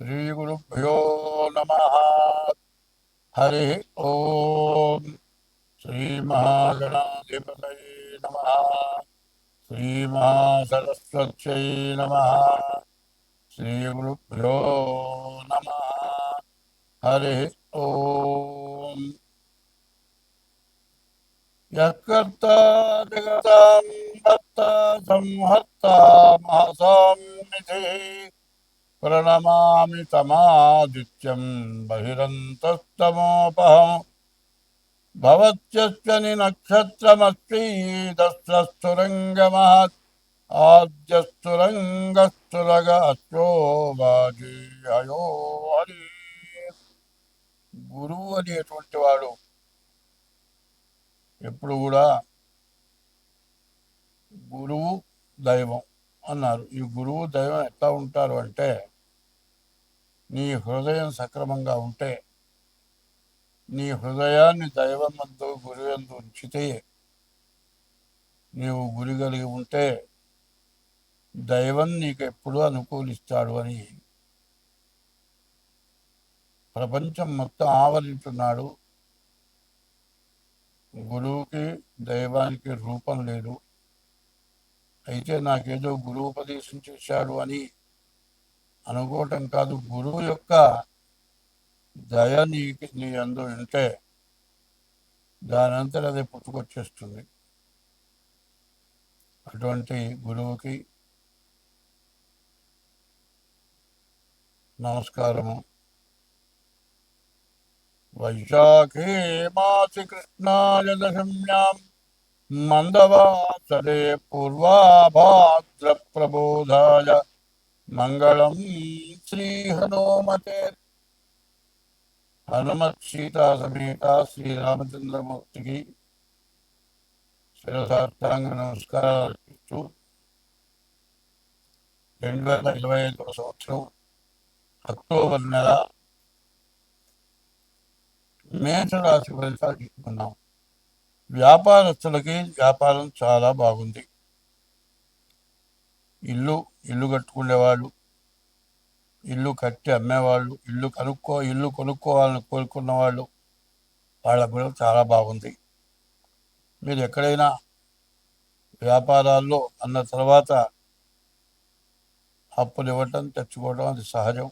శ్రీగురుభ్యో నమ. హరి ఓం శ్రీ మహాగణాధిపతయే నమ. శ్రీ మహాసరస్వత్యై నమ. శ్రీగురుభ్యో నమ. హరి ఓం. యత్కర్త జగతాం భర్త సంహర్త మహసాం నిధి प्रणमामि तमादित्यं बहिरन्तस्तमोपहम् भवत्यश्च निनक्षत्रमस्तीदस्रस्तुरङ्गमहत् ఆద్యస్తురంగస్తురగో వాజీయో హరి గురువు అనేటువంటి వాడు ఎప్పుడు కూడా గురువు దైవం అన్నారు. ఈ గురువు దైవం ఎట్లా ఉంటారు అంటే నీ హృదయం సక్రమంగా ఉంటే నీ హృదయాన్ని దైవం మందు గురువందు ఉంచితే నీవు గురి కలిగి ఉంటే దైవం నీకు ఎప్పుడూ అనుకూలిస్తాడు అని ప్రపంచం మొత్తం ఆవరించున్నాడు గురువుకి దైవానికి రూపం లేదు. అయితే నాకేదో గురువు ఉపదేశం చేశాడు అని అనుకోవటం కాదు. గురువు యొక్క దయ నీకి నీ అందు ఉంటే దానంతా అది పుట్టుకొచ్చేస్తుంది. అటువంటి గురువుకి నమస్కారము. వైశాఖే మాసి కృష్ణాయ దశమ్యాం మందవాసరే పూర్వాభాద్ర ప్రబోధాయ. మంగళం శ్రీ హనుమతే హనుమత్ సీతా సమేత శ్రీరామచంద్రమూర్తికి శిరసార్థాంగ నమస్కారాలు అర్పిస్తూ రెండు వేల ఇరవై ఐదవ సంవత్సరం అక్టోబర్ నెల మేషరాశి ఫలితాలు తీసుకున్నాం వ్యాపారస్తులకి వ్యాపారం చాలా బాగుంది. ఇల్లు ఇల్లు కట్టుకునేవాళ్ళు ఇల్లు కట్టి అమ్మేవాళ్ళు ఇల్లు కనుక్కో ఇల్లు కొనుక్కోవాలని కోరుకున్న వాళ్ళు వాళ్ళకు కూడా చాలా బాగుంది. మీరు ఎక్కడైనా వ్యాపారాల్లో అన్న తర్వాత అప్పులు ఇవ్వటం తెచ్చుకోవడం అది సహజం.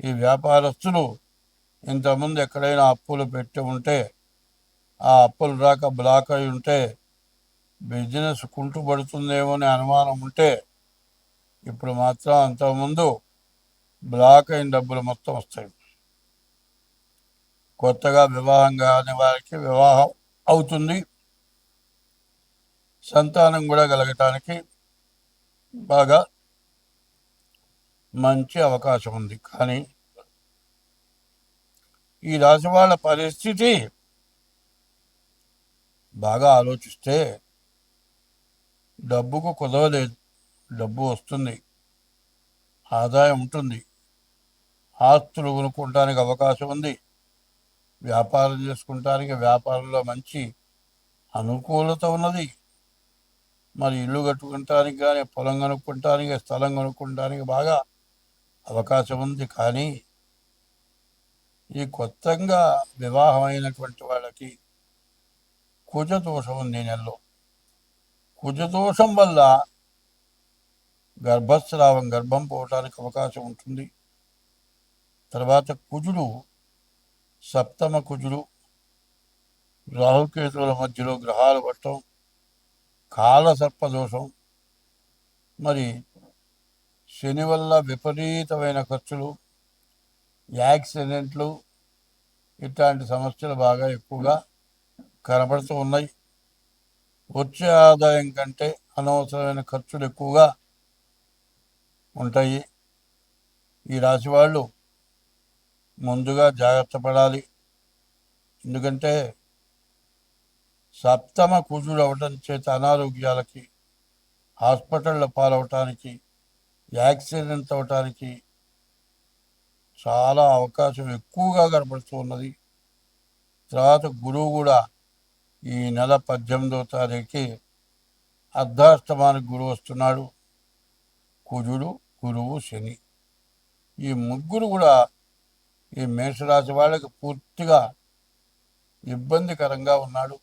ఈ వ్యాపారస్తులు ఇంతకుముందు ఎక్కడైనా అప్పులు పెట్టి ఉంటే ఆ అప్పులు రాక బ్లాక్ అయి ఉంటే బిజినెస్ కుంటుపడుతుందేమో అనే అనుమానం ఉంటే ఇప్పుడు మాత్రం అంతకుముందు బ్లాక్ అయిన డబ్బులు మొత్తం వస్తాయి. కొత్తగా వివాహం కాని వారికి వివాహం అవుతుంది. సంతానం కూడా కలగటానికి బాగా మంచి అవకాశం ఉంది. కానీ ఈ రాశి వాళ్ళ పరిస్థితి బాగా ఆలోచిస్తే డబ్బుకు కుదవలేదు డబ్బు వస్తుంది. ఆదాయం ఉంటుంది. ఆస్తులు కొనుక్కోవడానికి అవకాశం ఉంది. వ్యాపారం చేసుకుంటానికి వ్యాపారంలో మంచి అనుకూలత ఉన్నది. మరి ఇల్లు కట్టుకుంటానికి కానీ పొలం కొనుక్కుంటానికి స్థలం కొనుక్కుంటానికి బాగా అవకాశం ఉంది. కానీ ఈ కొత్తగా వివాహమైనటువంటి వాళ్ళకి కుజదోషం ఉంది నెలలో కుజదోషం వల్ల గర్భస్రావం గర్భం పోవటానికి అవకాశం ఉంటుంది. తర్వాత కుజుడు సప్తమ కుజుడు రాహుకేతువుల మధ్యలో గ్రహాలు పట్టడం కాలసర్పదోషం. మరి శని వల్ల విపరీతమైన ఖర్చులు యాక్సిడెంట్లు ఇట్లాంటి సమస్యలు బాగా ఎక్కువగా కనబడుతూ ఉన్నాయి. వచ్చే ఆదాయం కంటే అనవసరమైన ఖర్చులు ఎక్కువగా ఉంటాయి. ఈ రాశి వాళ్ళు ముందుగా జాగ్రత్త పడాలి. ఎందుకంటే సప్తమ కుజుడు అవటం చేత అనారోగ్యాలకి హాస్పిటల్లో పాలవటానికి యాక్సిడెంట్ అవటానికి చాలా అవకాశం ఎక్కువగా కనపడుతూ ఉన్నది. తర్వాత గురువు కూడా ఈ నెల పద్దెనిమిదవ తారీఖుకి అర్ధాష్టమానికి గురువు వస్తున్నాడు. కుజుడు గురువు శని. ఈ ముగ్గురు కూడా ఈ మేషరాశి వాళ్ళకి పూర్తిగా ఇబ్బందికరంగా ఉన్నాడు.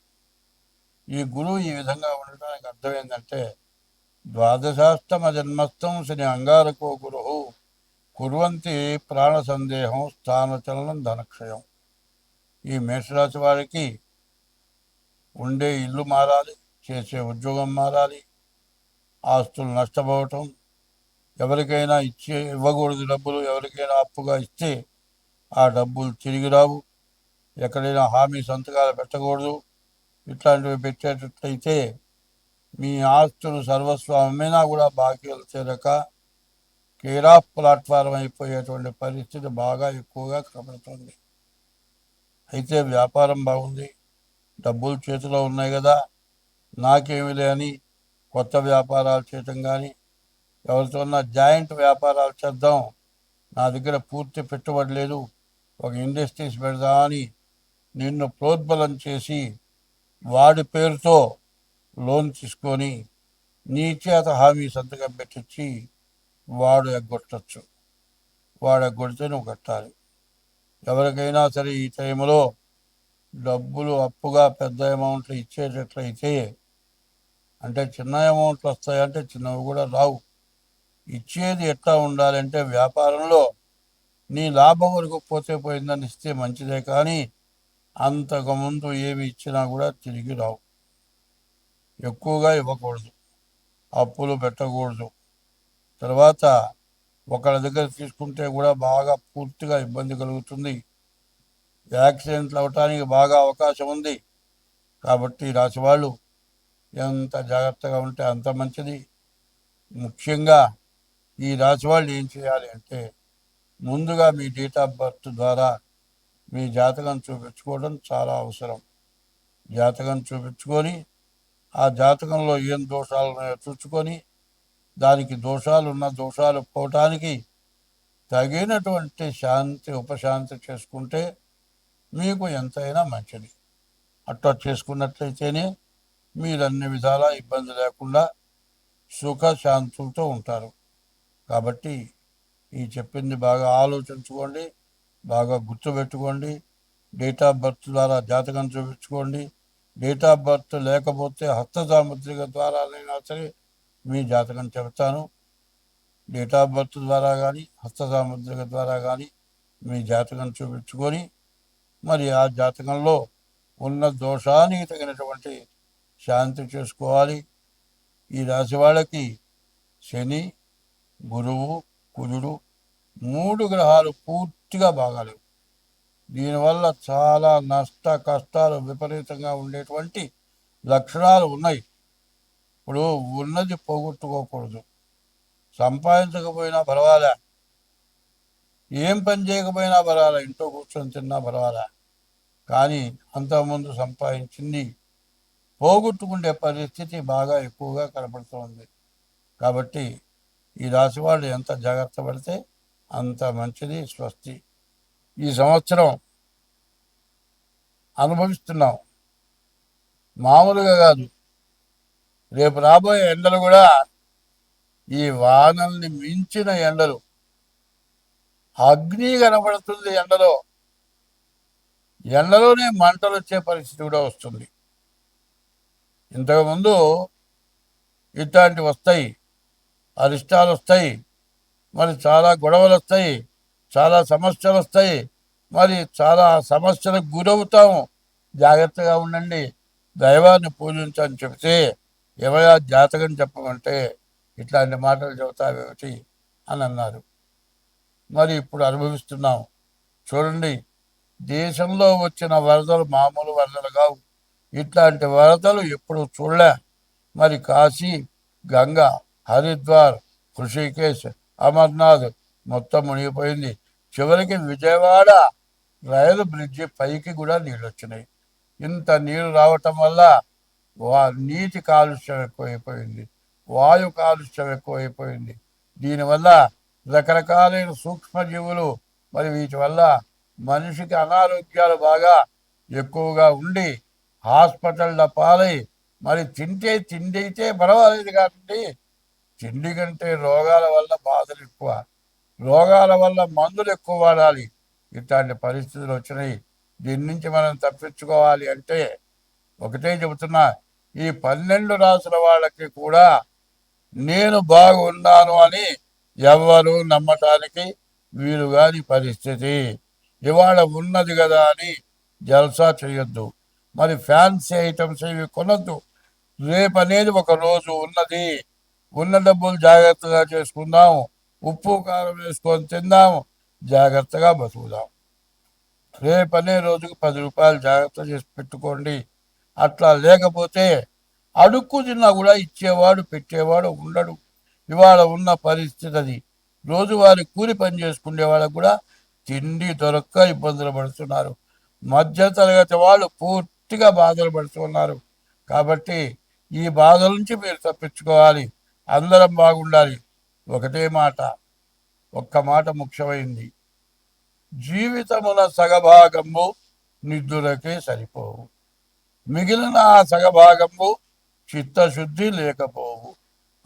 ఈ గురువు ఈ విధంగా ఉండటానికి అర్థం ఏంటంటే ద్వాదశాష్టమ జన్మస్థం శని అంగారకో గురువు కుర్వంతి ప్రాణ సందేహం స్థానచలనం ధనక్షయం. ఈ మేషరాశి వారికి ఉండే ఇల్లు మారాలి చేసే ఉద్యోగం మారాలి ఆస్తులు నష్టపోవటం ఎవరికైనా ఇచ్చే ఇవ్వకూడదు డబ్బులు ఎవరికైనా అప్పుగా ఇస్తే ఆ డబ్బులు తిరిగి రావు. ఎక్కడైనా హామీ సంతకాలు పెట్టకూడదు. ఇట్లాంటివి పెట్టేటట్లయితే మీ ఆస్తులు సర్వస్వం కూడా బాకీలు తీరక కేరాఫ్ ప్లాట్ఫారం అయిపోయేటువంటి పరిస్థితి బాగా ఎక్కువగా కనబడుతుంది. అయితే వ్యాపారం బాగుంది. డబ్బులు చేతిలో ఉన్నాయి కదా నాకేమి లేని కొత్త వ్యాపారాలు చేయటం కానీ ఎవరితోన్నా జాయింట్ వ్యాపారాలు చేద్దాం నా దగ్గర పూర్తి పెట్టుబడి లేదు ఒక ఇండస్ట్రీస్ పెడదామని నిన్ను ప్రోద్బలం చేసి వాడి పేరుతో లోన్ తీసుకొని నీ చేత హామీ సంతకం పెట్టించి వాడు ఎగ్గొట్టచ్చు. వాడు ఎగ్గొడితే నువ్వు కట్టాలి. ఎవరికైనా సరే ఈ టైంలో డబ్బులు అప్పుగా పెద్ద అమౌంట్లు ఇచ్చేటట్లయితే అంటే చిన్న అమౌంట్లు వస్తాయంటే చిన్నవి కూడా రావు. ఇచ్చేది ఎట్లా ఉండాలంటే వ్యాపారంలో నీ లాభం వరకు పోతే పోయిందని ఇస్తే మంచిదే కానీ అంతకుముందు ఏమి ఇచ్చినా కూడా తిరిగి రావు. ఎక్కువగా ఇవ్వకూడదు. అప్పులు పెట్టకూడదు. తర్వాత ఒకళ్ళ దగ్గర తీసుకుంటే కూడా బాగా పూర్తిగా ఇబ్బంది కలుగుతుంది. యాక్సిడెంట్లు అవటానికి బాగా అవకాశం ఉంది. కాబట్టి రాసి వాళ్ళు ఎంత జాగ్రత్తగా ఉంటే అంత మంచిది. ముఖ్యంగా ఈ రాసి వాళ్ళు ఏం చేయాలి అంటే ముందుగా మీ డేట్ ఆఫ్ బర్త్ ద్వారా మీ జాతకం చూపించుకోవడం చాలా అవసరం. జాతకం చూపించుకొని ఆ జాతకంలో ఏం దోషాలు ఉన్నాయో చూసుకొని దానికి దోషాలు ఉన్న దోషాలు పోవటానికి తగినటువంటి శాంతి ఉపశాంతి చేసుకుంటే మీకు ఎంతైనా మంచిది. అట్లా చేసుకున్నట్లయితేనే మీరు అన్ని విధాలా ఇబ్బంది లేకుండా సుఖ శాంతులతో ఉంటారు. కాబట్టి ఈ చెప్పింది బాగా ఆలోచించుకోండి బాగా గుర్తుపెట్టుకోండి డేట్ ఆఫ్ బర్త్ ద్వారా జాతకం చూపించుకోండి డేట్ ఆఫ్ బర్త్ లేకపోతే హస్త సాముద్రిక ద్వారానైనా సరే మీ జాతకం చెబుతాను. డేట్ ఆఫ్ బర్త్ ద్వారా కానీ హస్త సాముద్రిక ద్వారా కానీ మీ జాతకం చూపించుకొని మరి ఆ జాతకంలో ఉన్న దోషానికి తగినటువంటి శాంతి చేసుకోవాలి. ఈ రాశి వాళ్ళకి శని గురువు కుజుడు మూడు గ్రహాలు పూర్తిగా బాగాలేవు. దీనివల్ల చాలా నష్ట కష్టాలు విపరీతంగా ఉండేటువంటి లక్షణాలు ఉన్నాయి. ఇప్పుడు ఉన్నది పోగొట్టుకోకూడదు. సంపాదించకపోయినా పర్వాలే. ఏం పని చేయకపోయినా పర్వాలే. ఇంట్లో కూర్చొని తిన్నా పర్వాలే. కానీ అంతకుముందు సంపాదించింది పోగొట్టుకునే పరిస్థితి బాగా ఎక్కువగా కనపడుతోంది. కాబట్టి ఈ రాశి వాళ్ళు ఎంత జాగ్రత్త పడితే అంత మంచిది స్వస్తి. ఈ సంవత్సరం అనుభవిస్తున్నాం. మామూలుగా కాదు. రేపు రాబోయే ఎండలు కూడా ఈ వానల్ని మించిన ఎండలు. అగ్ని కనబడుతుంది ఎండలో. ఎండలోనే మంటలు వచ్చే పరిస్థితి కూడా వస్తుంది. ఇంతకుముందు ఇట్లాంటివి వస్తాయి అరిష్టాలు వస్తాయి మరి చాలా గొడవలు వస్తాయి చాలా సమస్యలు వస్తాయి మరి చాలా సమస్యలకు గురవుతాము. జాగ్రత్తగా ఉండండి. దైవాన్ని పూజించని చెబితే ఎవరా జాతకం చెప్పమంటే ఇట్లాంటి మాటలు చెబుతావేమిటి? అని అన్నారు. మరి ఇప్పుడు అనుభవిస్తున్నాం. చూడండి. దేశంలో వచ్చిన వరదలు మామూలు వరదలు కావు. ఇట్లాంటి వరదలు ఎప్పుడు చూడలే. మరి కాశీ గంగా హరిద్వార్ హృషికేశ్ అమర్నాథ్ మొత్తం మునిగిపోయింది. చివరికి విజయవాడ రైలు బ్రిడ్జి పైకి కూడా నీళ్ళు వచ్చినాయి ఇంత నీరు రావటం వల్ల వా నీటి కాలుష్యం ఎక్కువైపోయింది. వాయు కాలుష్యం ఎక్కువైపోయింది. దీనివల్ల రకరకాలైన సూక్ష్మజీవులు మరి వీటి వల్ల మనిషికి అనారోగ్యాలు బాగా ఎక్కువగా ఉండి హాస్పిటళ్ళ పాలై మరి తింటే తిండి అయితే పర్వాలేదు కాబట్టి తిండి కంటే రోగాల వల్ల బాధలు ఎక్కువ. రోగాల వల్ల మందులు ఎక్కువ వాడాలి. ఇట్లాంటి పరిస్థితులు వచ్చినాయి. దీని నుంచి మనం తప్పించుకోవాలి అంటే ఒకటే చెబుతున్నా ఈ పన్నెండు రాసుల వాళ్ళకి కూడా నేను బాగున్నాను అని ఎవ్వరు నమ్మటానికి వీలు కాని పరిస్థితి. ఇవాళ ఉన్నది కదా అని జల్సా చేయొద్దు. మరి ఫ్యాన్సీ ఐటమ్స్ ఇవి కొనొద్దు. రేపు అనేది ఒక రోజు ఉన్నది. ఉన్న డబ్బులు జాగ్రత్తగా చేసుకుందాం. ఉప్పు కారం వేసుకొని తిందాం. జాగ్రత్తగా బతుకుదాం. రేపు అనే రోజుకు పది రూపాయలు జాగ్రత్త చేసి పెట్టుకోండి. అట్లా లేకపోతే అడుక్కు తిన్నా కూడా ఇచ్చేవాడు పెట్టేవాడు ఉండడు. ఇవాళ ఉన్న పరిస్థితి అది. రోజువారి కూలి పని చేసుకునే వాళ్ళకు కూడా తిండి దొరక్క ఇబ్బందులు పడుతున్నారు. మధ్య తరగతి వాళ్ళు పూర్తిగా బాధలు పడుతున్నారు కాబట్టి ఈ బాధల నుంచి మీరు తప్పించుకోవాలి. అందరం బాగుండాలి. ఒకటే మాట. ఒక్క మాట ముఖ్యమైంది. జీవితమున సగభాగము నిద్దులకే సరిపోవు. మిగిలిన ఆ సగభాగము చిత్తశుద్ధి లేకపోవు.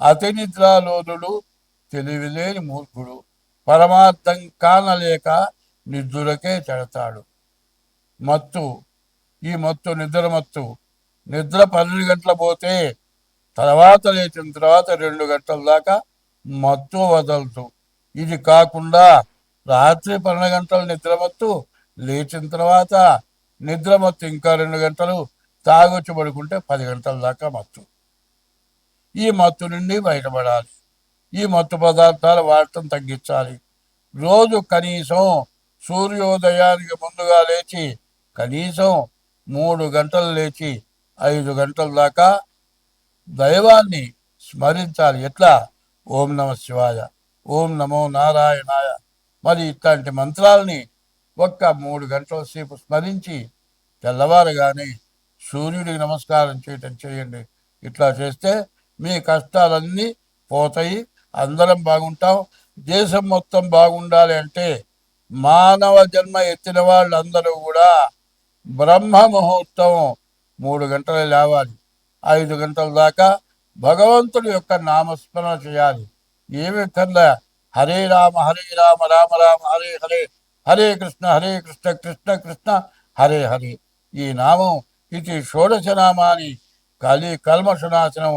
అతి నిద్రాలోనుడు తెలివిలేని మూర్ఖుడు. పరమార్థం కానలేక నిద్రకే చెడతాడు మత్తు ఈ మత్తు నిద్ర మత్తు. నిద్ర పన్నెండు గంటల పోతే తర్వాత లేచిన తర్వాత రెండు గంటల దాకా మత్తు వదలదు. ఇది కాకుండా రాత్రి పన్నెండు గంటలు నిద్రమత్తు లేచిన తర్వాత నిద్రమత్తు ఇంకా రెండు గంటలు తాగొచ్చి పడుకుంటే పది గంటల దాకా మత్తు. ఈ మత్తు నుండి బయటపడాలి. ఈ మత్తు పదార్థాలు వాడటం తగ్గించాలి. రోజు కనీసం సూర్యోదయానికి ముందుగా లేచి కనీసం మూడు గంటలు లేచి ఐదు గంటల దాకా దైవాన్ని స్మరించాలి. ఎట్లా? ఓం నమ శివాయ ఓం నమో నారాయణాయ. మరి ఇట్లాంటి మంత్రాలని ఒక్క మూడు గంటల సేపు స్మరించి తెల్లవారుగానే సూర్యుడికి నమస్కారం చేయటం చేయండి. ఇట్లా చేస్తే మీ కష్టాలన్నీ పోతాయి అందరం బాగుంటాం. దేశం మొత్తం బాగుండాలి అంటే మానవ జన్మ ఎత్తిన వాళ్ళందరూ కూడా బ్రహ్మ ముహూర్తం మూడు గంటలు లేవాలి. ఐదు గంటల దాకా భగవంతుడి యొక్క నామస్మరణ చేయాలి. ఏమి కన్నా హరే రామ హరే రామ రామ రామ హరే హరే హరే కృష్ణ హరే కృష్ణ కృష్ణ కృష్ణ హరే హరే. ఈ నామం ఇది షోడశ నామాని కలి కల్మషనాశనం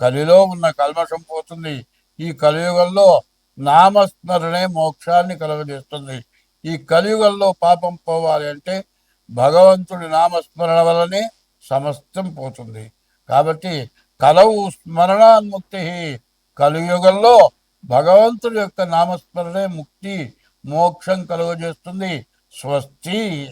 కలిలో ఉన్న కల్మషం పోతుంది. ఈ కలియుగంలో నామస్మరణే మోక్షాన్ని కలుగజేస్తుంది. ఈ కలియుగంలో పాపం పోవాలి అంటే భగవంతుడి నామస్మరణ వల్లనే సమస్తం పోతుంది. కాబట్టి కలవు స్మరణాన్ముక్తి కలియుగంలో భగవంతుడి యొక్క నామస్మరణే ముక్తి మోక్షం కలుగజేస్తుంది. స్వస్తి.